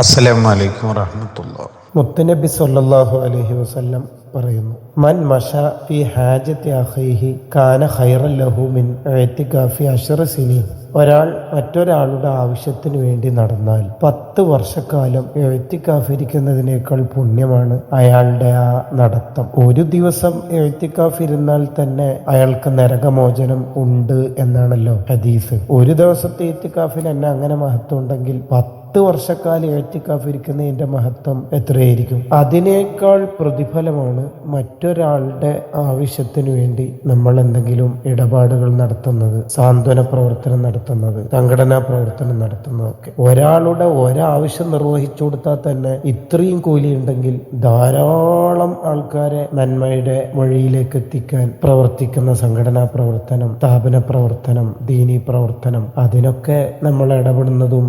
അസ്സലാമലൈക്കും വറഹമത്തുള്ള. മുത്തനബി സല്ലാഹു അലൈഹി വസല്ലം പറയുന്നു മൻ മഷ ഫി ഹാജത്തി അഖൈഹി കാന ഖൈറൻ ലഹു മിൻ ഇഅ്തികാഫി അശ്റ സിനീൻ. ഒരാൾ മറ്റൊരാളുടെ ആവശ്യത്തിന് വേണ്ടി നടന്നാൽ പത്ത് വർഷക്കാലം എഴുത്തിക്കാഫിരിക്കുന്നതിനേക്കാൾ പുണ്യമാണ് അയാളുടെ ആ നടത്തം. ഒരു ദിവസം എഴുത്തിക്കാഫിരുന്നാൽ തന്നെ അയാൾക്ക് നരകമോചനം ഉണ്ട് എന്നാണല്ലോ ഹദീസ്. ഒരു ദിവസത്തെ എഴുത്തിക്കാഫിന് എന്നെ അങ്ങനെ മഹത്വം ഉണ്ടെങ്കിൽ പത്ത് പത്ത് വർഷക്കാലം കാഫിരിക്കുന്നതിന്റെ മഹത്വം എത്രയായിരിക്കും? അതിനേക്കാൾ പ്രതിഫലമാണ് മറ്റൊരാളുടെ ആവശ്യത്തിനു വേണ്ടി നമ്മൾ എന്തെങ്കിലും ഇടപാടുകൾ നടത്തുന്നത് സാന്ത്വന പ്രവർത്തനം നടത്തുന്നത് സംഘടനാ പ്രവർത്തനം നടത്തുന്നതൊക്കെ ഒരാളുടെ ഒരാവശ്യം നിർവഹിച്ചു കൊടുത്താൽ തന്നെ ഇത്രയും കൂലി ഉണ്ടെങ്കിൽ ധാരാളം ആൾക്കാരെ നന്മയുടെ വഴിയിലേക്ക് എത്തിക്കാൻ പ്രവർത്തിക്കുന്ന സംഘടനാ പ്രവർത്തനം സ്ഥാപന പ്രവർത്തനം ദീനി പ്രവർത്തനം അതിനൊക്കെ നമ്മൾ ഇടപെടുന്നതും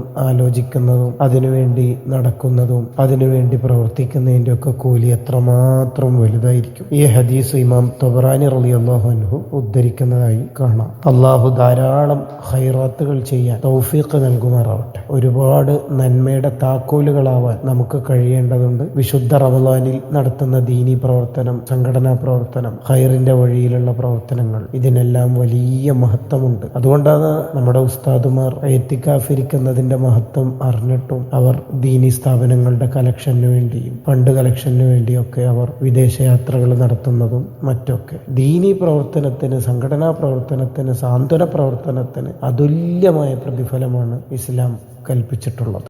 ആലോചിക്കുന്നതും അതിനുവേണ്ടി നടക്കുന്നതും അതിനുവേണ്ടി പ്രവർത്തിക്കുന്നതിന്റെ ഒക്കെ കൂലി എത്രമാത്രം വലുതായിരിക്കും. ഈ ഹദീസ് ഇമാം തൊബറാനി റലി അൻഹു ഉദ്ധരിക്കുന്നതായി കാണാം. അള്ളാഹു ധാരാളം ഹൈറാത്തുകൾ ചെയ്യാൻ തൗഫീഖ് നൽകുമാറാവട്ടെ. ഒരുപാട് നന്മയുടെ താക്കോലുകളാവാൻ നമുക്ക് കഴിയേണ്ടതുണ്ട്. വിശുദ്ധ റമദാനിൽ നടത്തുന്ന ദീനി പ്രവർത്തനം സംഘടനാ പ്രവർത്തനം ഹൈറിന്റെ വഴിയിലുള്ള പ്രവർത്തനങ്ങൾ ഇതിനെല്ലാം വലിയ മഹത്വമുണ്ട്. അതുകൊണ്ടാണ് നമ്മുടെ ഉസ്താദുമാർ എത്തിക്കാഫിരിക്കുന്നതിന്റെ മഹത്വം അറിഞ്ഞിട്ടും അവർ ദീനി സ്ഥാപനങ്ങളുടെ കലക്ഷന് വേണ്ടിയും ഫണ്ട് കലക്ഷന് വേണ്ടിയൊക്കെ അവർ വിദേശയാത്രകൾ നടത്തുന്നതും മറ്റൊക്കെ ദീനി പ്രവർത്തനത്തിന് സംഘടനാ പ്രവർത്തനത്തിന് സാന്ത്വന പ്രവർത്തനത്തിന് അതുല്യമായ പ്രതിഫലമാണ് ഇസ്ലാം കൽപ്പിച്ചിട്ടുള്ളത്.